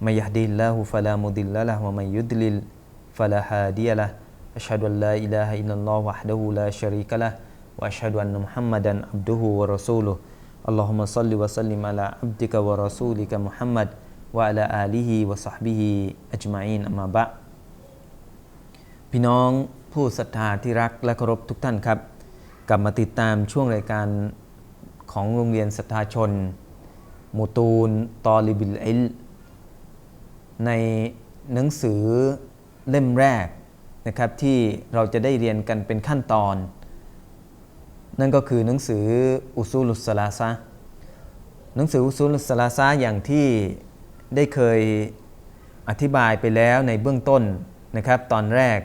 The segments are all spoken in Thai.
من يهدي الله فلا مضل له ومن يضلل فلا هادي له أشهد أن لا إله إلا الله وحده لا شريك له وأشهد أن محمدا عبده ورسوله اللهم صل وسلم على عبدك ورسولك محمد وعلى آله وصحبه أجمعين أما بعد พี่น้องผู้ศรัทธาที่รักและเคารพทุกท่านครับ กลับมาติดตามช่วงรายการของโรงเรียนศรัทธาชนมูตูนตอลิบิลอิล ในหนังสือเล่มแรกนะครับที่เราจะได้เรียนกันเป็นขั้นตอน นั่นก็คือหนังสืออุซูลุสลาซะหนังสืออุซูลุสลาซะอย่างที่ได้เคยอธิบายไปแล้วในเบื้องต้นนะครับตอนแรก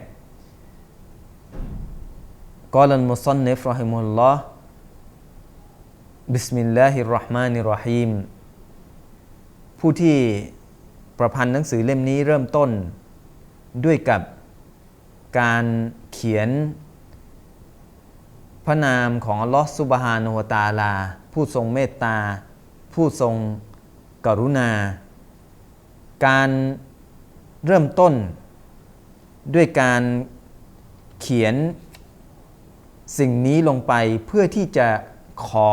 กอลันมุซันเนฟรอฮิมุลลอฮ์บิสมิลลาฮิรราะห์มานิรราะฮีมผู้ที่ ประพันธ์หนังสือเล่มนี้เริ่มต้น ด้วยกับการเขียน พระนามของอัลลอฮฺซุบฮานะฮูวตาลา ผู้ทรงเมตตา ผู้ทรงกรุณา การเริ่มต้น ด้วยการเขียนสิ่งนี้ลงไปเพื่อที่จะขอ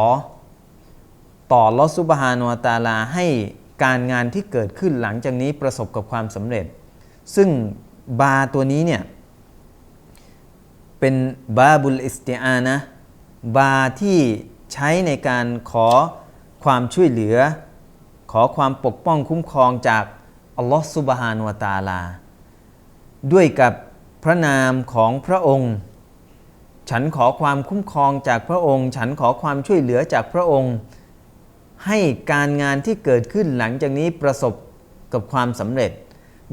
ต่อลอสุบฮานุวตาลาให้ การงานที่เกิดขึ้นหลังจากนี้ประสบกับความสำเร็จ ซึ่งบาตัวนี้เนี่ยเป็นบาบุลอิสติอานะบาที่ใช้ในการขอความช่วยเหลือ ขอความปกป้องคุ้มครองจากอัลลอฮฺสุบฮานุวาตาลา ด้วยกับพระนามของพระองค์ ฉันขอความคุ้มครองจากพระองค์ ฉันขอความช่วยเหลือจากพระองค์ ให้การงานที่เกิดขึ้นหลังจากนี้ประสบกับความสำเร็จ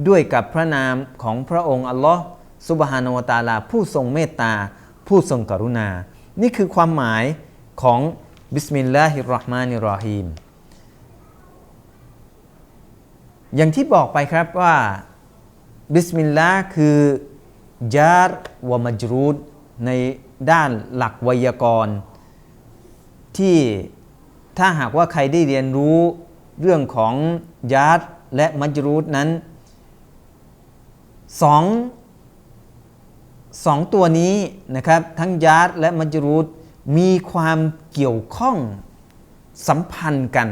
ด้วยกับพระนามของพระองค์อัลลอฮ์สุบฮานาวตาลา ผู้ทรงเมตตา ผู้ทรงกรุณา นี่คือความหมายของบิสมิลลาฮิรราะห์มานิรเรฮีมอย่างที่บอกไปครับว่าบิสมิลลาห์คือจารวมัจรูดในด้านหลักไวยากรณ์ที่ ถ้าหากว่าใครได้เรียนรู้เรื่องของยาร์และมัจรูดนั้นสองสองตัวนี้นะครับทั้งยาร์และมัจรูดมีความเกี่ยวข้องสัมพันธ์กัน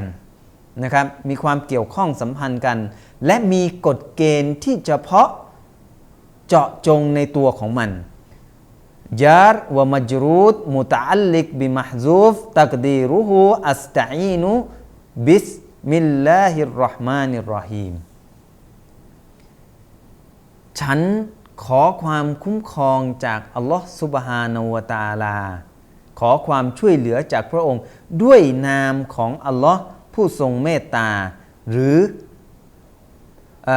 นะครับมีความเกี่ยวข้องสัมพันธ์กัน และมีกฎเกณฑ์ที่เฉพาะเจาะจงในตัวของมัน จารวมัจรูดมุตอัลลิกบิมหซูฟตักดีรุหูอัสตัอีนุบิสมิลลาฮิรราะห์มานิรราฮีมฉันขอความคุ้มครองจากอัลลอฮ์สุบฮานาวตาลา ขอความช่วยเหลือจากพระองค์ ด้วยนามของอัลลอฮ์ผู้ทรงเมตตา หรือเอ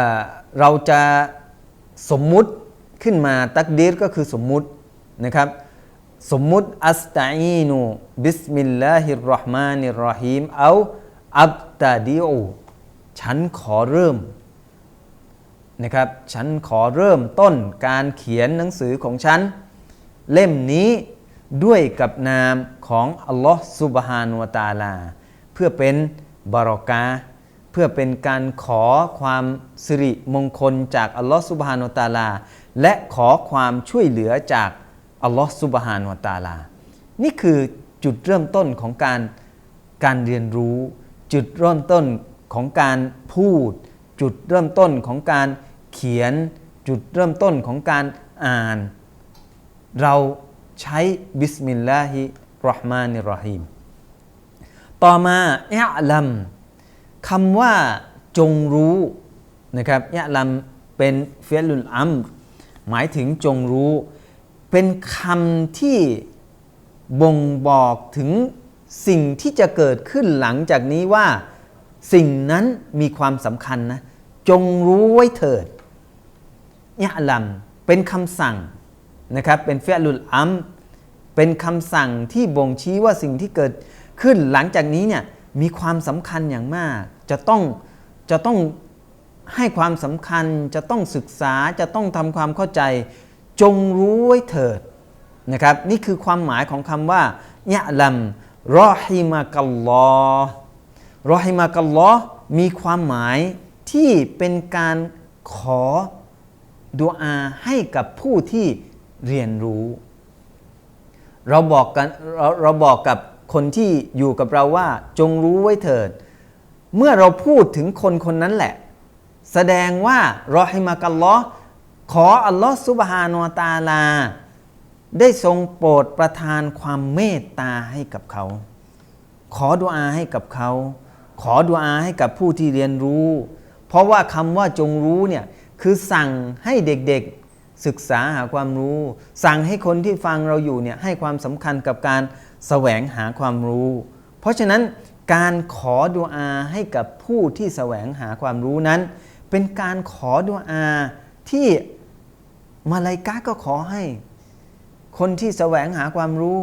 เราจะสมมุติขึ้นมาตักดีรก็คือสมมุติ นะครับสมมุติอัสตัอีนูบิสมิลลาฮิรราะห์มานิรราะฮีมเอาอับตาดิอูฉันขอเริ่มนะครับฉันขอเริ่มต้นการเขียนหนังสือของฉัน เล่มนี้ด้วยกับนามของอัลลอฮ์ซุบฮานุวะตาลา เพื่อเป็นบารอกาเพื่อเป็นการขอความสิริมงคลจากอัลลอฮ์ซุบฮานุตาลา และขอความช่วยเหลือจาก อัลลอฮ์ซุบฮานวตาลา นี่คือจุดเริ่มต้นของการการเรียนรู้ จุดเริ่มต้นของการพูด จุดเริ่มต้นของการเขียน จุดเริ่มต้นของการอ่าน เราใช้บิสมิลลาฮิราะห์มานิรเราะฮีมต่อมาอิอลัมคำว่าจงรู้นะครับอิอลัมเป็นเฟลุลอัมหมายถึงจงรู้ เป็นคำที่บ่งบอกถึงสิ่งที่จะเกิดขึ้นหลังจากนี้ว่า สิ่งนั้นมีความสำคัญนะ จงรู้ไว้เถิดยะลัมเป็นคำสั่งนะครับเป็นเฟียลุลอัมเป็นคำสั่งที่บ่งชี้ว่าสิ่งที่เกิดขึ้นหลังจากนี้เนี่ยมีความสำคัญอย่างมาก จะต้องจะต้องให้ความสำคัญจะต้องศึกษาจะต้องทำความเข้าใจ จงรู้ไว้เถิดนะครับนี่คือความหมายของคำว่ายะลัมรอฮิมากัลลอรอฮิมากัลลอมีความหมายที่เป็นการขอดุอาให้กับผู้ที่เรียนรู้ เราบอกกันเราเราบอกกับคนที่อยู่กับเราว่าจงรู้ไว้เถิด เมื่อเราพูดถึงคนคนนั้นแหละ แสดงว่ารอฮิมากัลลอ ขออัลลอฮ์ซุบฮานาตาลา ได้ทรงโปรดประทานความเมตตาให้กับเขา ขอดุอาให้กับเขา ขอดุอาให้กับผู้ที่เรียนรู้ เพราะว่าคำว่าจงรู้เนี่ยคือสั่งให้เด็กๆศึกษาหาความรู้ สั่งให้คนที่ฟังเราอยู่เนี่ยให้ความสำคัญกับการแสวงหาความรู้ เพราะฉะนั้นการขอดุอาให้กับผู้ที่แสวงหาความรู้นั้น เป็นการขอดุอาที่ มาลายกาก็ขอให้ คนที่แสวงหาความรู้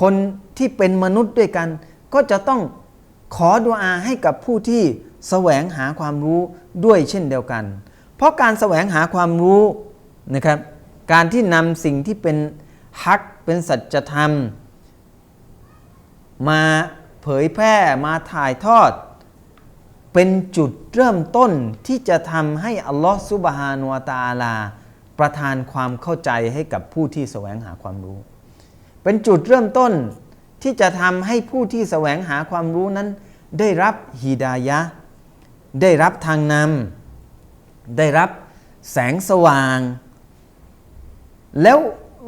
คนที่เป็นมนุษย์ด้วยกัน ก็จะต้องขอดุอาให้กับผู้ที่แสวงหาความรู้ด้วยเช่นเดียวกัน เพราะการแสวงหาความรู้นะครับ การที่นำสิ่งที่เป็นฮักเป็นสัจธรรม มาเผยแพร่มาถ่ายทอด เป็นจุดเริ่มต้นที่จะทำให้อัลลอฮฺซุบฮานุวะตาลา ประทานความเข้าใจให้กับผู้ที่แสวงหาความรู้ เป็นจุดเริ่มต้นที่จะทำให้ผู้ที่แสวงหาความรู้นั้น ได้รับฮีดายะ ได้รับทางนำได้รับแสงสว่าง แล้ว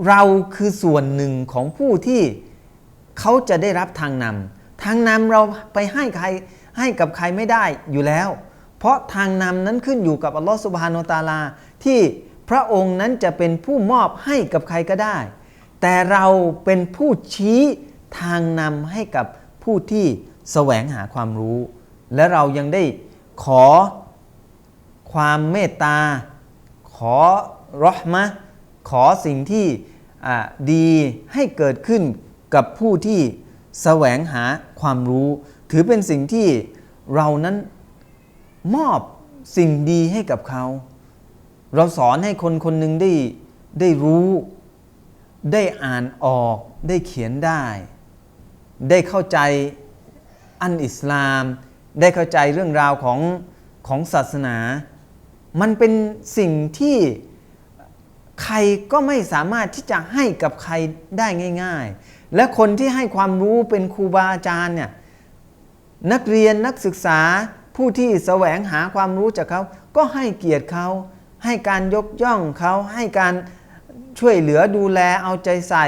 เราคือส่วนหนึ่งของผู้ที่เขาจะได้รับทางนำทางนำเราไปให้ใครให้กับใครไม่ได้อยู่แล้ว เพราะทางนำนั้นขึ้นอยู่กับอัลลอฮฺสุบฮานาตาลาที่ พระองค์นั้นจะเป็นผู้มอบให้กับใครก็ได้ แต่เราเป็นผู้ชี้ทางนำให้กับผู้ที่แสวงหาความรู้ และเรายังได้ขอความเมตตา ขอรหมะขอสิ่งที่ดีให้เกิดขึ้นกับผู้ที่แสวงหาความรู้ ถือเป็นสิ่งที่เรานั้นมอบสิ่งดีให้กับเขา เราสอนให้คนคนหนึ่งได้ได้รู้ ได้อ่านออก ได้เขียนได้ ได้เข้าใจอันอิสลาม ได้เข้าใจเรื่องราวของของศาสนา มันเป็นสิ่งที่ใครก็ไม่สามารถที่จะให้กับใครได้ง่าย ๆ และคนที่ให้ความรู้เป็นครูบาอาจารย์เนี่ยนักเรียนนักศึกษาผู้ที่แสวงหาความรู้จากเขา ก็ให้เกียรติเขา ให้การยกย่องเขาให้การช่วยเหลือดูแลเอาใจใส่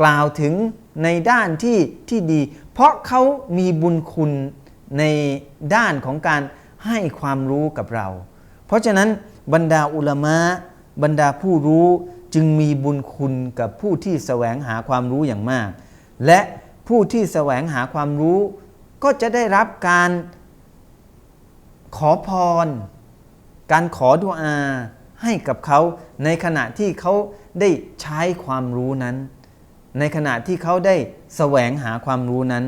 กล่าวถึงในด้านที่ที่ดี เพราะเขามีบุญคุณในด้านของการให้ความรู้กับเรา เพราะฉะนั้นบรรดาอุลามะบรรดาผู้รู้จึงมีบุญคุณกับผู้ที่แสวงหาความรู้อย่างมาก และผู้ที่แสวงหาความรู้ ก็จะได้รับการขอพร การขอดุอาให้กับเขาในขณะที่เขาได้ใช้ความรู้นั้น ในขณะที่เขาได้แสวงหาความรู้นั้น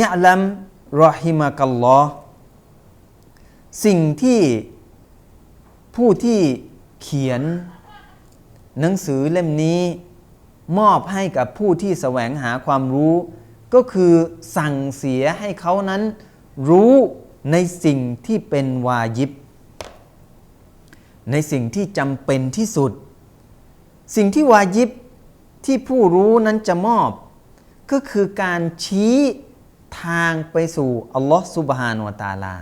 ยะลัมรอฮิมะกัลลอสิ่งที่ผู้ที่เขียนหนังสือเล่มนี้มอบให้กับผู้ที่แสวงหาความรู้ ก็คือสั่งเสียให้เขานั้นรู้ ในสิ่งที่เป็นวายิบ ในสิ่งที่จำเป็นที่สุด สิ่งที่วายิบที่ผู้รู้นั้นจะมอบ ก็คือการชี้ทางไปสู่อัลลอฮฺสุบฮานวตาลา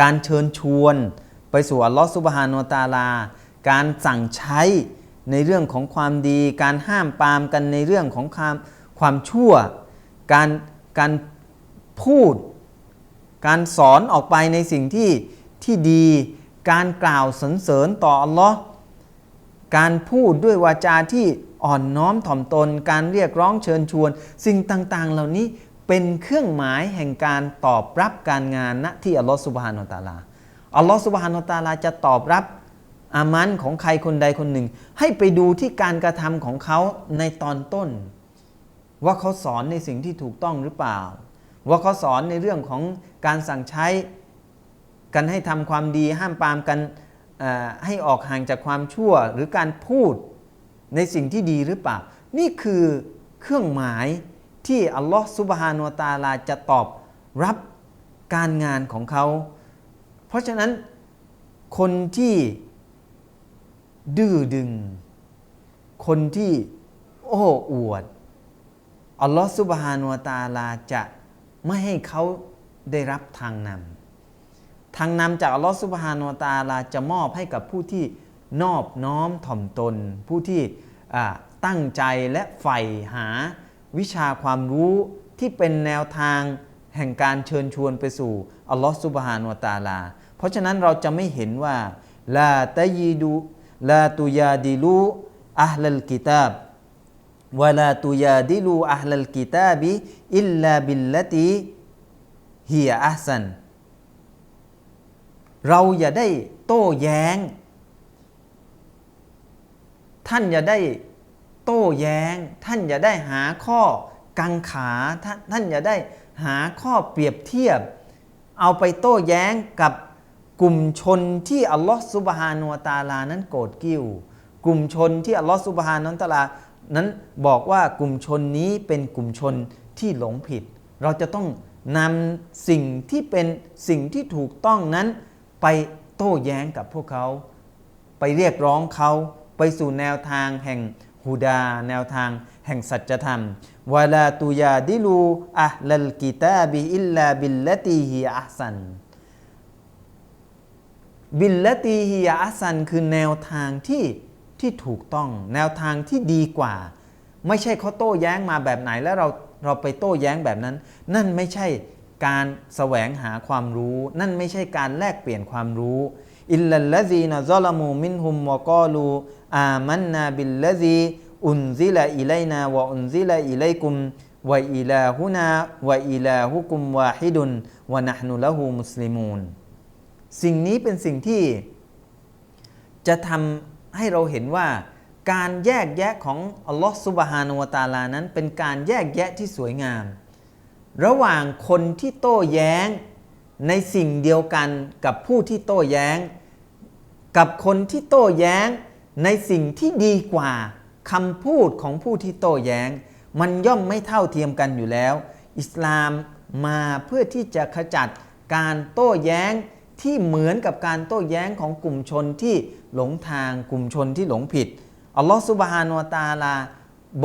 การเชิญชวนไปสู่อัลลอฮฺสุบฮานวตาลา การสั่งใช้ในเรื่องของความดี การห้ามปามกันในเรื่องของความความชั่ว การการพูด การสอนออกไปในสิ่งที่ที่ดี การกล่าวสรรเสริญต่ออัลลอฮ์การพูดด้วยวาจาที่อ่อนน้อมถ่อมตน การเรียกร้องเชิญชวน สิ่งต่างๆ เหล่านี้เป็นเครื่องหมายแห่งการตอบรับการงานณที่อัลลอฮฺสุบฮานาตาลาอัลลอฮฺสุบฮานาตาลาจะตอบรับอามันของใครคนใดคนหนึ่ง ให้ไปดูที่การกระทำของเขาในตอนต้น ว่าเขาสอนในสิ่งที่ถูกต้องหรือเปล่า ว่าเขาสอนในเรื่องของการสั่งใช้กันให้ทำความดีห้ามปามกันให้ออกห่างจากความชั่วหรือการพูดในสิ่งที่ดีหรือเปล่า นี่คือเครื่องหมายที่อัลลอฮฺซุบฮานุวตาลาจะตอบรับการงานของเขา เพราะฉะนั้นคนที่ดื้อดึง คนที่โอ้อวด อัลลอฮฺซุบฮานุวตาลาจะ ไม่ให้เขาได้รับทางนำทางนำจากอัลลอฮฺซุบฮานุวตาลาจะมอบให้กับผู้ที่นอบน้อมถ่อมตน ผู้ที่ตั้งใจและใฝ่หาวิชาความรู้ที่เป็นแนวทางแห่งการเชิญชวนไปสู่อัลลอฮฺซุบฮานุวตาลา เพราะฉะนั้นเราจะไม่เห็นว่าลาตยีดูลาตุยาดิลูอัลลกิตาบ วลาตุยาดิลูอัลลกิตาบิอิลลาบิลลติฮียอัสันเราอย่าได้โต้แย้ง ท่านอย่าได้โต้แย้ง ท่านอย่าได้หาข้อกังขาท่านท่านอย่าได้หาข้อเปรียบเทียบ เอาไปโต้แย้งกับกลุ่มชนที่อัลลอฮฺซุบฮานุวตาลานั้นโกรธกิ้ว กลุ่มชนที่อัลลอฮฺซุบฮานุตาลา นั้นบอกว่ากลุ่มชนนี้เป็นกลุ่มชนที่หลงผิด เราจะต้องนำสิ่งที่เป็นสิ่งที่ถูกต้องนั้น ไปโต้แย้งกับพวกเขา ไปเรียกร้องเขาไปสู่แนวทางแห่งฮูดา แนวทางแห่งสัจธรรมวาลาตุยาดิลูอัลลกิตาบิอิลลาบิลลตีฮิอัสันบิลละตีฮิอัสันคือแนวทางที่ ที่ถูกต้อง แนวทางที่ดีกว่า ไม่ใช่เขาโต้แย้งมาแบบไหน แล้วเราเราไปโต้แย้งแบบนั้น นั่นไม่ใช่การแสวงหาความรู้ นั่นไม่ใช่การแลกเปลี่ยนความรู้อิลลัลลซีนะซอลามูมินฮุมวะกอลูอามันนาบิลลซีอุนซิลาอิไลนาวะอุนซิลาอิไลกุมวะอิลาฮุนาวะอิลาฮุกุมวาฮิดุนวะนะห์นุละหูมุสลิมูนสิ่งนี้เป็นสิ่งที่จะทำ ให้เราเห็นว่าการแยกแยะของอัลลอฮฺซุบฮานวะตาลานั้น เป็นการแยกแยะที่สวยงาม ระหว่างคนที่โต้แย้งในสิ่งเดียวกันกับผู้ที่โต้แย้ง กับคนที่โต้แย้งในสิ่งที่ดีกว่าคำพูดของผู้ที่โต้แย้ง มันย่อมไม่เท่าเทียมกันอยู่แล้ว อิสลามมาเพื่อที่จะขจัดการโต้แย้งที่เหมือนกับการโต้แย้งของกลุ่มชนที่ หลงทางกลุ่มชนที่หลงผิดอัลลอฮฺสุบฮานุวะตาลา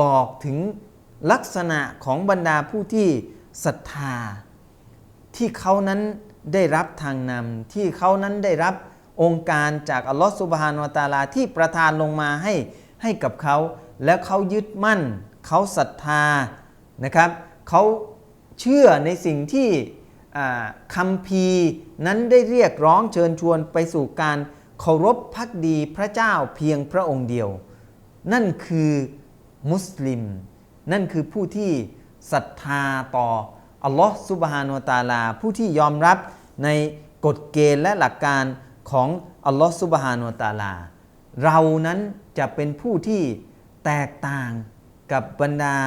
บอกถึงลักษณะของบรรดาผู้ที่ศรัทธา ที่เขานั้นได้รับทางนำที่เขานั้นได้รับองค์การจากอัลลอฮฺสุบฮานวะตาลาที่ประทานลงมาให้ให้กับเขา แล้วเขายึดมั่น เขาศรัทธานะครับเขาเชื่อในสิ่งที่คัมภีร์นั้นได้เรียกร้องเชิญชวนไปสู่การ เคารพพักดีพระเจ้าเพียงพระองค์เดียว นั่นคือมุสลิม นั่นคือผู้ที่ศรัทธาต่ออัลลอฮ์ซุบฮานุวะตาลา ผู้ที่ยอมรับในกฎเกณฑ์และหลักการของอัลลอฮ์ซุบฮานุวะตาลา เรานั้นจะเป็นผู้ที่แตกต่างกับบรรดา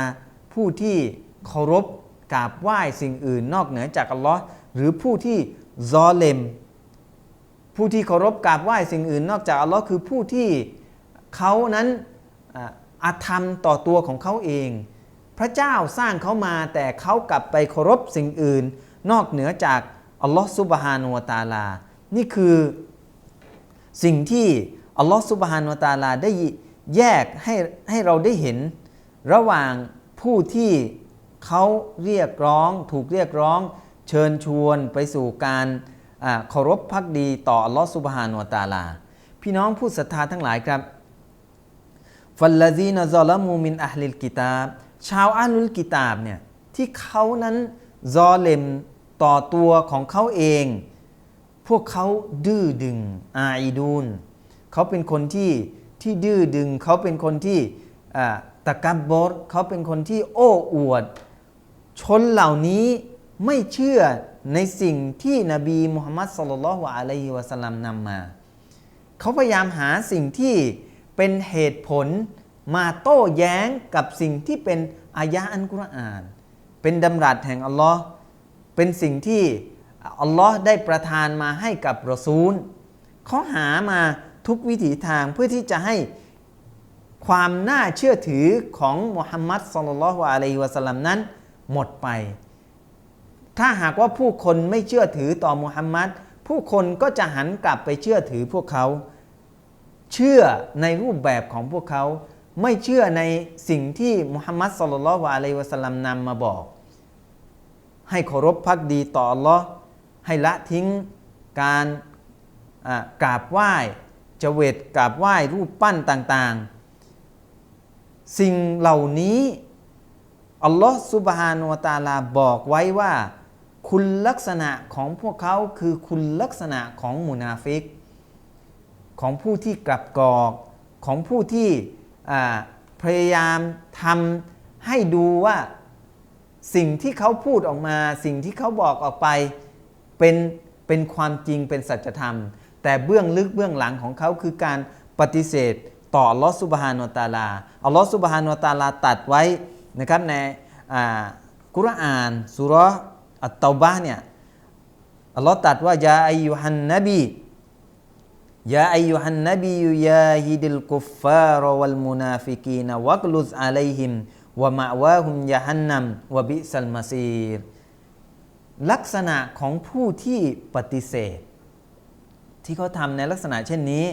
ผู้ที่เคารพกราบไหว้สิ่งอื่นนอกเหนือจากอัลลอฮ์หรือผู้ที่ซอเลม ผู้ที่เคารพกราบไหว้สิ่งอื่น นอกจากอัลลอฮ์คือผู้ที่เขานั้นอาธรรมต่อตัวของเขาเอง พระเจ้าสร้างเขามาแต่เขากลับไปเคารพสิ่งอื่น นอกเหนือจากอัลลอฮ์ซุบฮานุวะตาลา นี่คือสิ่งที่อัลลอฮ์ซุบฮานุวะตาลาได้แยกให้ให้เราได้เห็น ระหว่างผู้ที่เขาเรียกร้อง ถูกเรียกร้อง เชิญชวนไปสู่การ เคารพพักดีต่ออัลลอฮ์ซุบฮานุวตาลา พี่น้องผู้ศรัทธาทั้งหลายครับฟัลลาซีนซอลมูมินอัลลิลกิตาบชาวอาลุลกิตาบเนี่ยที่เขานั้นซอเลมต่อตัวของเขาเอง พวกเขาดื้อดึงอาอีดูนเขาเป็นคนที่ที่ดื้อดึง เขาเป็นคนที่ตะกับบดเขาเป็นคนที่โอ้อวด ชนเหล่านี้ไม่เชื่อ ในสิ่งที่นบีมุฮัมมัดสลลัลลอฮุอะลัยฮิวะสัลลัมนำมา เขาพยายามหาสิ่งที่เป็นเหตุผลมาโต้แย้งกับสิ่งที่เป็นอายะอันกุรอาน เป็นดำรัสแห่งอัลลอฮ์เป็นสิ่งที่อัลลอฮ์ได้ประทานมาให้กับรอซูลเขาหามาทุกวิถีทางเพื่อที่จะให้ความน่าเชื่อถือของมุฮัมมัดสุลลัลลอฮุอะลัยฮิวะสัลลัมนั้นหมดไป ถ้าหากว่าผู้คนไม่เชื่อถือต่อมุฮัมมัดผู้คนก็จะหันกลับไปเชื่อถือพวกเขา เชื่อในรูปแบบของพวกเขา ไม่เชื่อในสิ่งที่มุฮัมมัดสุลลัลลอฮุอะลัยวะสัลลัมนำมาบอก ให้เคารพพักดีต่ออัลลอฮ์ให้ละทิ้งการกราบไหว้เจเวตกราบไหว้รูปปั้นต่างๆ สิ่งเหล่านี้อัลลอฮ์ซุบฮานุตาลาบอกไว้ว่า คุณลักษณะของพวกเขาคือคุณลักษณะของมุนาฟิก ของผู้ที่กลับกอกของผู้ที่พยายามทำให้ดูว่าสิ่งที่เขาพูดออกมา สิ่งที่เขาบอกออกไปเป็นเป็นความจริงเป็นสัจธรรม แต่เบื้องลึกเบื้องหลังของเขาคือการปฏิเสธต่อลอฮ์ซุบฮานุวะตะอาลาอัลลอฮ์ซุบฮานุวะตาลาตัดไว้นะครับในอ่ากุรอานสุรา อัตตาบะเนี่ยอัลลอฮ์ตรัดว่ายาอายุฮันนบียาอายุฮันนบียาฮิดิลกุฟฟารวัลมุนาฟิกีนวักลุซอะลัยฮิมวะมะวาฮุมยะฮันนัมวะบิสัลมาซีรลักษณะของผู้ที่ปฏิเสธ ที่เขาทำในลักษณะเช่นนี้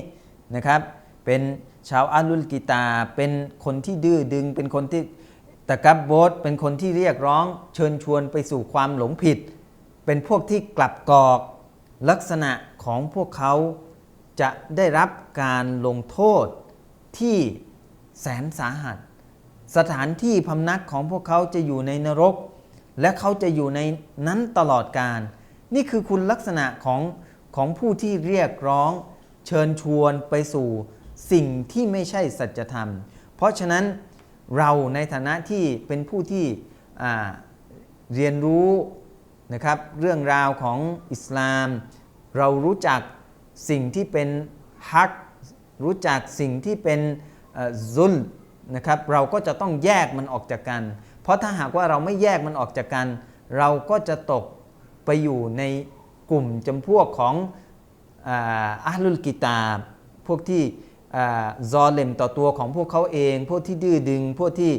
นะครับ เป็นชาวอาลุลกิตา เป็นคนที่ดื้อดึง เป็นคนที่ ตะกับบดเป็นคนที่เรียกร้องเชิญชวนไปสู่ความหลงผิด เป็นพวกที่กลับกอก ลักษณะของพวกเขาจะได้รับการลงโทษที่แสนสาหัส สถานที่พำนักของพวกเขาจะอยู่ในนรก และเขาจะอยู่ในนั้นตลอดกาลนี่คือคุณลักษณะของของผู้ที่เรียกร้องเชิญชวนไปสู่สิ่งที่ไม่ใช่สัจธรรม เพราะฉะนั้น เราในฐานะที่เป็นผู้ที่เรียนรู้นะครับเรื่องราวของอิสลาม เรารู้จักสิ่งที่เป็นฮักรู้จักสิ่งที่เป็นซุลนะครับเราก็จะต้องแยกมันออกจากกัน เพราะถ้าหากว่าเราไม่แยกมันออกจากกัน เราก็จะตกไปอยู่ในกลุ่มจำพวกของอ,อัลลุลกิตาพวกที่ ซอเลมต่อตัวของพวกเขาเอง พวกที่ดื้อดึง พวกที่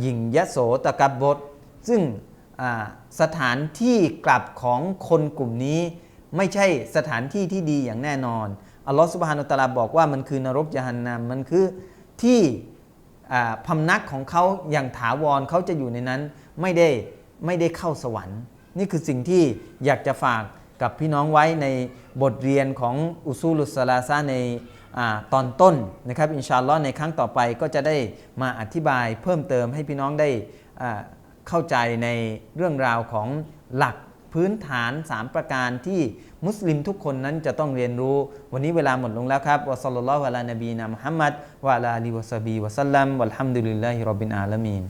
หยิ่งยโสตะกับบดซึ่งสถานที่กลับของคนกลุ่มนี้ ไม่ใช่สถานที่ที่ดีอย่างแน่นอน อัลลอฮฺสุบฮานุตะลาบอกว่ามันคือนรกยะฮันนามมันคือที่พำนักของเขาอย่างถาวรเขาจะอยู่ในนั้นไม่ได้ไม่ได้เข้าสวรรค์ นี่คือสิ่งที่อยากจะฝากกับพี่น้องไว้ในบทเรียนของอุซูลุสลาซาใน ตอนต้นนะครับอินชาอัลลอฮ์ในครั้งต่อไปก็จะได้มาอธิบายเพิ่มเติมให้พี่น้องได้เข้าใจในเรื่องราวของหลักพื้นฐาน 3 ประการที่มุสลิมทุกคนนั้นจะต้องเรียนรู้ วันนี้เวลาหมดลงแล้วครับวะซัลลัลลอฮุอะลานบีนะมุฮัมมัดวะอะลาลีวะซบีวะซัลลัมวัลฮัมดุลิลลาฮิร็อบบิลอาลามีน